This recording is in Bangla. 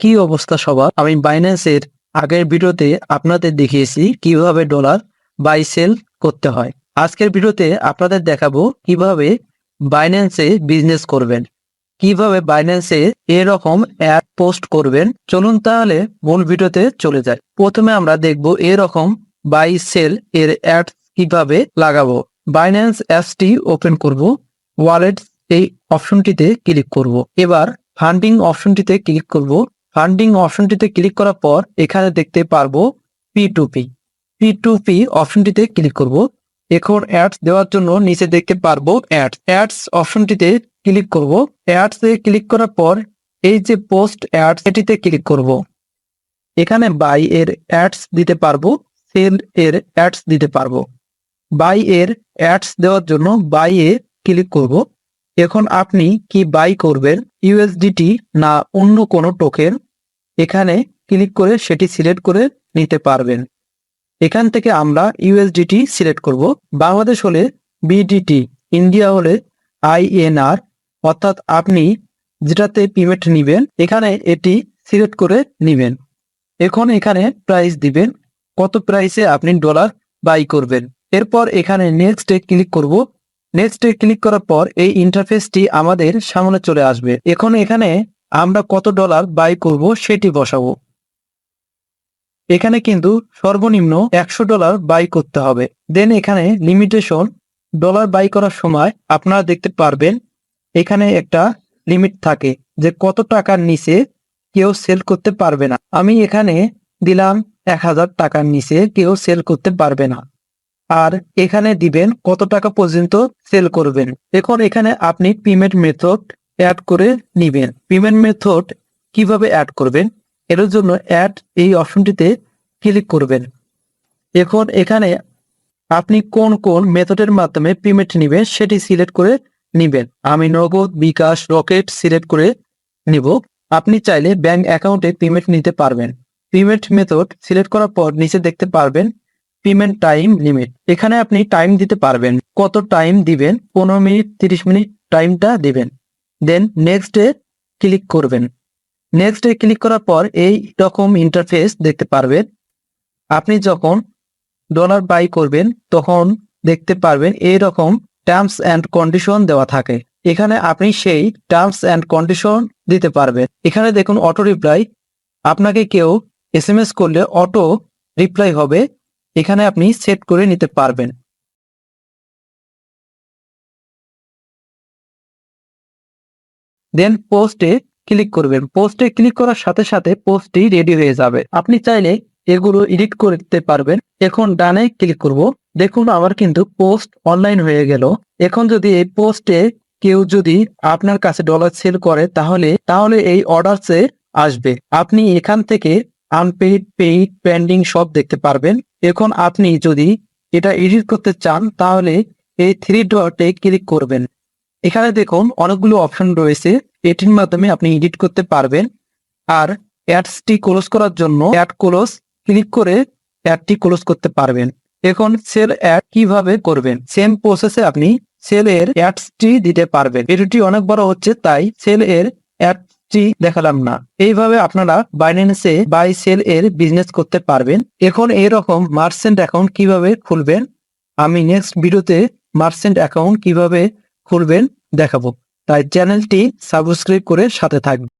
কি অবস্থা সবার? আমি বাইন্যান্সের আগের ভিডিওতে আপনাদের দেখিয়েছি কীভাবে ডলার বাই সেল করতে হয়। আজকের ভিডিওতে আপনাদের দেখাবো কীভাবে বাইন্যান্সে বিজনেস করবেন। কীভাবে বাইন্যান্সে এরকম অ্যাড পোস্ট করবেন। চলুন তাহলে মূল ভিডিওতে চলে যাই। প্রথমে আমরা দেখব এরকম বাই সেল এর অ্যাড কীভাবে লাগাবো। বাইন্যান্স অ্যাপসটি ওপেন করব ওয়ালেট এই অপশনটিতে ক্লিক করব। এবার ফান্ডিং অপশনটিতে ক্লিক করব ফান্ডিং অপশনটিতে ক্লিক করার পর এখানে দেখতে পারব P to P P to P অপশনটিতে ক্লিক করব। এখন অ্যাডস দেওয়ার জন্য নিচে দেখতে পারব অ্যাডস অ্যাডস অপশনটিতে ক্লিক করব। অ্যাডস এ ক্লিক করার পর এই যে পোস্ট অ্যাডস এটিতে ক্লিক করব। এখানে বাই এর অ্যাডস দিতে পারব সেল এর অ্যাডস দিতে পারব। বাই এর অ্যাডস দেওয়ার জন্য বাই এ ক্লিক করব। এখন আপনি কি বাই করবেন ইউএসডিটি না অন্য কোনো টোকেন এখানে ক্লিক করে সেটি সিলেক্ট করে নিতে পারবেন। এখান থেকে আমরা ইউএসডিটি সিলেক্ট করব। বাংলাদেশ হলে বিডিটি ইন্ডিয়া হলে আইএনআর অর্থাৎ আপনি যেটাতে পেমেন্ট নিবেন, এখানে এটি সিলেক্ট করে নিবেন। এখন এখানে প্রাইস দিবেন, কত প্রাইসে আপনি ডলার বাই করবেন। এরপর এখানে নেক্সট এ ক্লিক করব। নেক্সট এ ক্লিক করার পর এই ইন্টারফেসটি আমাদের সামনে চলে আসবে। এখন এখানে আমরা কত ডলার বাই করব সেটি বসাবো। এখানে কিন্তু সর্বনিম্ন একশো ডলার বাই করতে হবে। দেন এখানে লিমিটেশন ডলার বাই করার সময় আপনারা দেখতে পারবেন, এখানে একটা লিমিট থাকে যে কত টাকার নিচে কেউ সেল করতে পারবে না। আমি এখানে দিলাম এক হাজার টাকার নিচে কেউ সেল করতে পারবে না। আর এখানে দিবেন কত টাকা পর্যন্ত সেল করবেন। এখন এখানে আপনি পেমেন্ট মেথড অ্যাড করে নিবেন। পেমেন্ট মেথড কীভাবে অ্যাড করবেন? এর জন্য অ্যাড এই অপশনটিতে ক্লিক করবেন। এখন এখানে আপনি কোন কোন মেথডের মাধ্যমে পেমেন্ট নেবেন সেটি সিলেক্ট করে নিবেন। আমি নগদ, বিকাশ রকেট সিলেক্ট করে নিব। আপনি চাইলে ব্যাংক অ্যাকাউন্টে পেমেন্ট নিতে পারবেন। পেমেন্ট মেথড সিলেক্ট করার পর নিচে দেখতে পারবেন পেমেন্ট টাইম লিমিট এখানে আপনি টাইম দিতে পারবেন। কত টাইম দিবেন? পনেরো মিনিট, তিরিশ মিনিট টাইমটা দিবেন। দেন নেক্সট ক্লিক করবেন। নেক্সট ক্লিক করার পর এই রকম ইন্টারফেস দেখতে পারবেন। আপনি যখন ডলার বাই করবেন, তখন দেখতে পারবেন এই রকম টার্মস অ্যান্ড কন্ডিশন দেওয়া থাকে। এখানে আপনি সেই টার্মস অ্যান্ড কন্ডিশন দিতে পারবেন। এখানে দেখুন অটো রিপ্লাই আপনাকে কেউ এস করলে অটো রিপ্লাই হবে। এখানে আপনি সেট করে নিতে পারবেন। দেন পোস্টে ক্লিক করবেন। পোস্টে ক্লিক করার সাথে সাথে পোস্টটি রেডি হয়ে যাবে। আপনি চাইলে এগুলো এডিট করতে পারবেন। এখন ডানে ক্লিক করব। দেখুন আমার কিন্তু পোস্ট অনলাইন হয়ে গেল। এখন যদি এই পোস্টে কেউ যদি আপনার কাছে ডলার সেল করে, তাহলে তাহলে এই অর্ডারসে আসবে। আপনি এখান থেকে আনপেইড পেইড পেন্ডিং সব দেখতে পারবেন। এখন আপনি যদি এটা এডিট করতে চান, তাহলে এই থ্রি ডটে ক্লিক করবেন। এখানে দেখুন অনেকগুলো অপশন রয়েছে। এটির মাধ্যমে আপনি এডিট করতে পারবেন। আর অ্যাডসটি ক্লোজ করার জন্য অ্যাড ক্লোজ ক্লিক করে অ্যাডটি ক্লোজ করতে পারবেন। এখন সেল অ্যাড কীভাবে করবেন? সেম প্রসেসে আপনি সেল এর অ্যাডসটি দিতে পারবেন। এটি অনেক বড় হচ্ছে, তাই সেল এর অ্যাডটি দেখালাম না। এইভাবে আপনারা বাইন্যান্সে বাই সেল এর বিজনেস করতে পারবেন। এখন এরকম মার্চেন্ট অ্যাকাউন্ট কীভাবে খুলবেন? আমি নেক্সট ভিডিওতে মার্চেন্ট অ্যাকাউন্ট কীভাবে খুলবেন দেখাবো। তাই চ্যানেলটি সাবস্ক্রাইব করে সাথে থাকবে